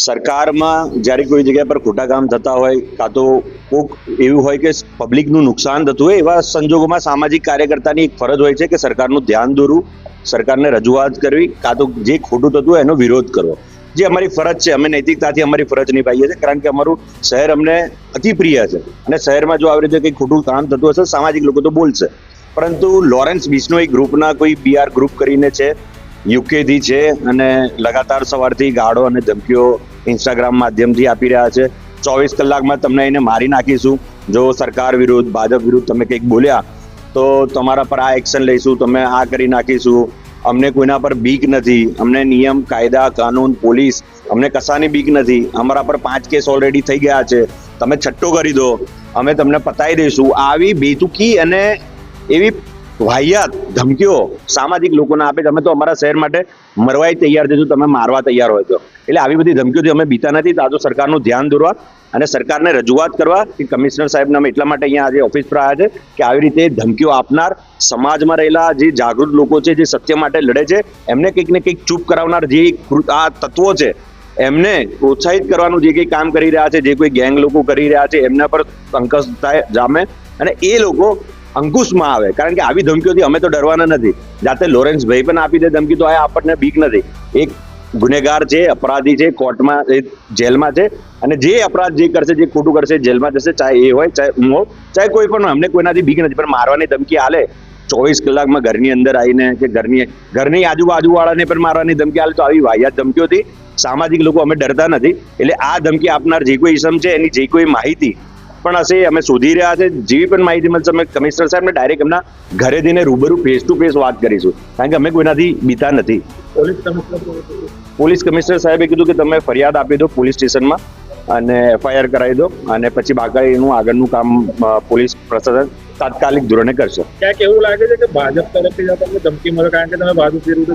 સરકારમાં જ્યારે કોઈ જગ્યા પર ખોટા કામ થતા હોય, કાં તો કોઈક એવું હોય કે પબ્લિકનું નુકસાન થતું હોય, એવા સંજોગોમાં સામાજિક કાર્યકર્તાની એક ફરજ હોય છે કે સરકારનું ધ્યાન દોરવું, સરકારને રજૂઆત કરવી, કાં તો જે ખોટું થતું હોય એનો વિરોધ કરવો. જે અમારી ફરજ છે, અમે નૈતિકતાથી અમારી ફરજ નિભાવીએ છીએ, કારણ કે અમારું શહેર અમને અતિ પ્રિય છે. અને શહેરમાં જો આવી રીતે કંઈ ખોટું કામ થતું હશે, સામાજિક લોકો તો બોલશે. પરંતુ લોરેન્સ બિશ્નોઈ ગ્રુપના કોઈ બીઆર ગ્રુપ કરીને છે યુકેથી છે અને લગાતાર સવારથી ગાળો અને ધમકીઓ ઇન્સ્ટાગ્રામ માધ્યમથી આપી રહ્યા છે. ચોવીસ કલાકમાં તમને એને મારી નાખીશું. જો સરકાર વિરુદ્ધ, ભાજપ વિરુદ્ધ તમે કંઈક બોલ્યા, તો તમારા પર આ એક્શન લઈશું, તમે આ કરી નાખીશું. અમને કોઈના પર બીક નથી. અમને નિયમ, કાયદા, કાનૂન, પોલીસ, અમને કશાની બીક નથી. અમારા પર પાંચ કેસ ઓલરેડી થઈ ગયા છે. તમે છઠ્ઠો કરી દો. અમે તમને પતાવી દઈશું. આવી બેતુકી અને એવી વાહિયાત, ધમકીઓ સામાજિક લોકોને આપે તમે તો અમારા શહેર માટે મરવાય તૈયાર છે તમે મારવા તૈયાર હોય તો. એટલે આવી બધી ધમકીઓથી અમે બીતા નથી. તો સરકારનું ધ્યાન દોરવા અને સરકારને રજૂઆત કરવા કે કમિશનર સાહેબને અમે એટલા માટે અહીંયા આજે ઓફિસ પર આવ્યા છે કે આવી રીતે ધમકીઓ આપનાર સમાજમાં રહેલા જે જાગૃત લોકો છે, જે સત્ય માટે લડે છે, એમને કંઈક ને કંઈક ચૂપ કરાવનાર જે આ તત્વો છે, એમને પ્રોત્સાહિત કરવાનું જે કંઈ કામ કરી રહ્યા છે, જે કોઈ ગેંગ લોકો કરી રહ્યા છે, એમના પર થાય જામે. અને એ લોકો અંકુશમાં આવે. કારણ કે આવી ધમકીઓથી અમે તો ડરવાના નથી. જાતે લોરેન્સ ભાઈ પણ આપી દે ધમકી તો આ આપણને બીક નથી. એક ગુનેગાર છે, અપરાધી છે, કોર્ટમાં જેલમાં છે અને જે અપરાધ જે કરશે, જે ખોટું કરશે, જેલમાં જશે, ચાહે એ હોય, ચાહે હું ચાહે કોઈ પણ. અમને કોઈનાથી બીક નથી. પણ મારવાની ધમકી આલે ચોવીસ કલાકમાં ઘરની અંદર આવીને કે ઘરની ઘરની આજુબાજુવાળાને પણ મારવાની ધમકી આલે તો આવી વાહિયાત ધમકીઓથી સામાજિક લોકો અમે ડરતા નથી. એટલે આ ધમકી આપનાર જે કોઈ ઇસમ છે, એની જે કોઈ માહિતી પણ હશે અમે શોધી રહ્યા છે. જેવી પણ માહિતી મળશે અમે કમિશનર સાહેબને ડાયરેક્ટ એમના ઘરે જઈને રૂબરૂ ફેસ ટુ ફેસ વાત કરીશું. કારણ કે અમે કોઈનાથી બીતા નથી. પોલીસ કમિશનર સાહેબે કીધું કે તમે ફરિયાદ આપી દો પોલીસ સ્ટેશનમાં અને એફઆઈઆર કરાવી દો અને પછી બાકાઈનું આગળનું કામ પોલીસ પ્રશાસન તાત્કાલિક ધોરણે કરશે. ક્યાંક એવું લાગે છે કે ભાજપ તરફથી તમને ધમકી મળે કારણ કે તમે ભાજપ વિરુદ્ધ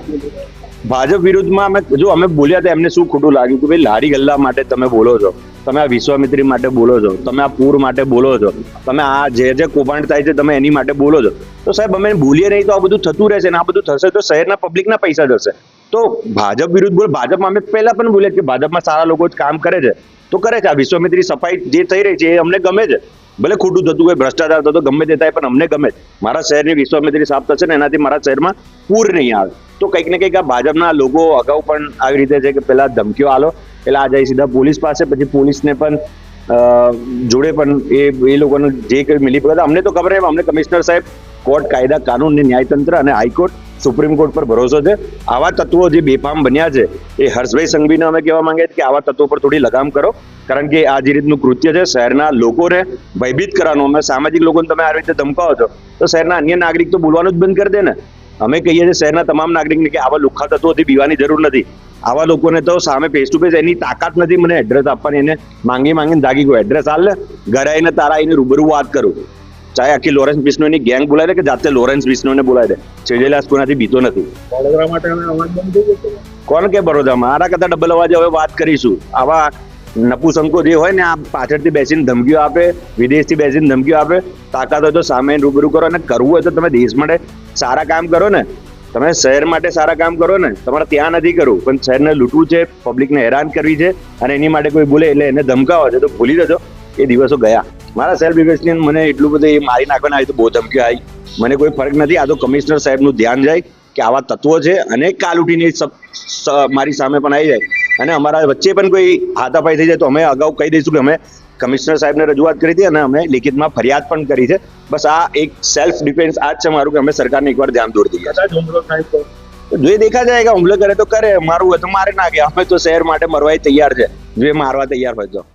ભાજપ વિરુદ્ધમાં અમે જો અમે બોલ્યા તો એમને શું ખોટું લાગ્યું કે ભાઈ લારી ગલ્લા માટે તમે બોલો છો? તમે આ વિશ્વામિત્રી માટે બોલો છો, તમે આ પૂર માટે બોલો છો, તમે આ જે જે કૌભાંડ થાય છે તમે એની માટે બોલો છો. તો સાહેબ, અમે બોલીએ નહીં તો આ બધું થતું રહેશે ને આ બધું થશે તો શહેરના પબ્લિકના પૈસા જશે. તો ભાજપ વિરુદ્ધ બોલ, ભાજપમાં અમે પહેલા પણ બોલ્યા કે ભાજપમાં સારા લોકો જ કામ કરે છે. તો કરે છે આ વિશ્વામિત્રી સફાઈ જે થઈ રહી છે એ અમને ગમે છે. ભલે ખોટું થતું હોય, ભ્રષ્ટાચાર થતો ગમે તે થાય પણ અમને ગમે. મારા શહેરની વિશ્વામિત્રી સાફ થશે ને એનાથી મારા શહેરમાં પૂર નહીં આવે. તો કંઈક ને કંઈક આ ભાજપના લોકો અગાઉ પણ આવી રીતે છે કે પહેલાં ધમકીઓ આલો. એટલે આ જાય સીધા પોલીસ પાસે, પછી પોલીસને પણ જોડે પણ એ એ લોકોને જે કંઈ મિલી પડે અમને તો ખબર એમ અમને કમિશનર સાહેબ કોર્ટ, કાયદા, કાનૂન ન્યાયતંત્ર અને હાઈકોર્ટ, સુપ્રીમ કોર્ટ પર ભરોસો છે. આવા તત્વો જે બેફામ બન્યા છે, એ હર્ષભાઈ સંઘવીને અમે કહેવા માંગીએ કે આવા તત્વો પર થોડી લગામ કરો, કારણ કે આ જે રીતનું કૃત્ય છે, શહેરના લોકોને ભયભીત કરવાનું, અમે સામાજિક લોકોને તમે આ રીતે ધમકાવો છો, તો શહેરના અન્ય નાગરિક તો બોલવાનું જ બંધ કરી દે ને. અમે કહીએ છીએ શહેરના તમામ નાગરિકને કે આવા લુખા તત્વોથી બીવાની જરૂર નથી. આવા લોકોને તો સામે ફેસ ટુ ફેસ એની તાકાત નથી મને એડ્રેસ આપવાની એને માંગી માંગીને દાગી ગયો. એડ્રેસ હાલ ને ઘરે આવીને તારા આવીને રૂબરૂ વાત કરું. ચાહે આખી લોરેન્સ બિશ્નોની ગેંગ બોલાય દે કે જાતે લોરેન્સ વિષ્ણુને બોલાય દે. છેજેલાસ કોઈનાથી બીતો નથી. વડોદરા માટે અવાજ કોણ કે બરોડામાં આના કરતા ડબલ અવાજે હવે વાત કરીશું. આવા નપુસંકો જે હોય ને આ પાછળથી બેસીને ધમકીઓ આપે, વિદેશથી બેસીને ધમકીઓ આપે, તાકાત હોય તો સામે રૂબરૂ કરો અને કરવું હોય તો તમે દેશ માટે સારા કામ કરો ને. તમે શહેર માટે સારા કામ કરો ને. તમારે ત્યાં નથી કરવું, પણ શહેરને લૂંટવું છે, પબ્લિકને હેરાન કરવી છે અને એની માટે કોઈ ભૂલે એટલે એને ધમકાવો છે. તો ભૂલી જજો, એ દિવસો ગયા. મારા સેલ્ફ ડિફેન્સની મને એટલું બધું એ મારી નાખવાના આવી તો બહુ ધમકીઓ આવી. મને કોઈ ફરક નથી, આ તો કમિશનર સાહેબનું ધ્યાન જાય કે આવા તત્વો છે અને કાલ ઉઠીને મારી સામે પણ આવી જાય. અને અમારા વચ્ચે પણ કોઈ હાથાપાઈ થઈ જાય તો અમે અગાઉ કહી દઈશું કે અમે કમિશનર સાહેબને રજૂઆત કરી હતી અને અમે લિખિતમાં ફરિયાદ પણ કરી છે. બસ આ એક સેલ્ફ ડિફેન્સ આ જ છે મારું કે અમે સરકારને એકવાર ધ્યાન દોરી દઈએ તો? દેખા જાય કે હુમલો કરે તો કરે મારું હોય તો મારે નાખે. અમે તો શહેર માટે મરવાય તૈયાર છે. જો એ મારવા તૈયાર હોય તો.